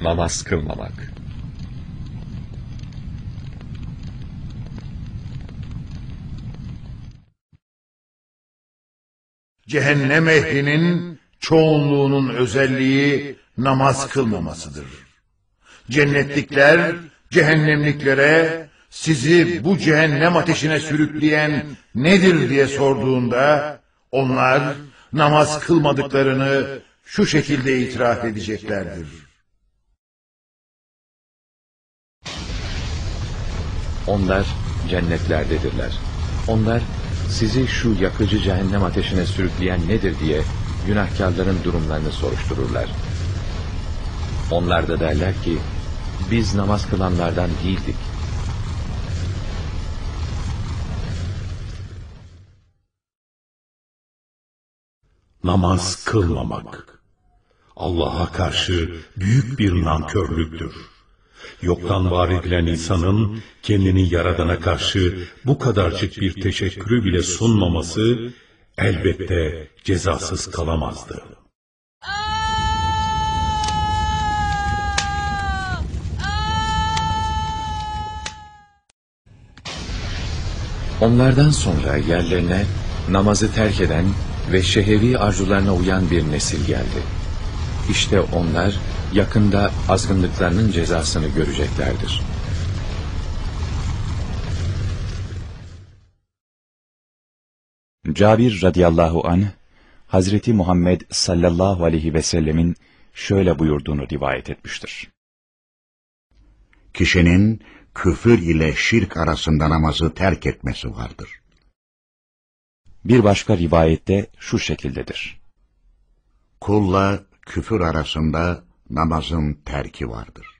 namaz kılmamak. Cehennem ehlinin çoğunluğunun özelliği namaz kılmamasıdır. Cennetlikler cehennemliklere sizi bu cehennem ateşine sürükleyen nedir diye sorduğunda onlar namaz kılmadıklarını şu şekilde itiraf edeceklerdir. Onlar cennetlerdedirler. Onlar sizi şu yakıcı cehennem ateşine sürükleyen nedir diye günahkarların durumlarını soruştururlar. Onlar da derler ki biz namaz kılanlardan değildik. Namaz kılmamak. Allah'a karşı büyük bir nankörlüktür. Yoktan var edilen insanın kendini yaradana karşı bu kadarcık bir teşekkürü bile sunmaması elbette cezasız kalamazdı. Onlardan sonra yerlerine namazı terk eden ve şehevi arzularına uyan bir nesil geldi. İşte onlar yakında azgınlıklarının cezasını göreceklerdir. Cabir radıyallahu anh, Hazreti Muhammed sallallahu aleyhi ve sellemin şöyle buyurduğunu rivayet etmiştir. Kişinin küfür ile şirk arasında namazı terk etmesi vardır. Bir başka rivayette şu şekildedir. Kulla küfür arasında namazın terki vardır.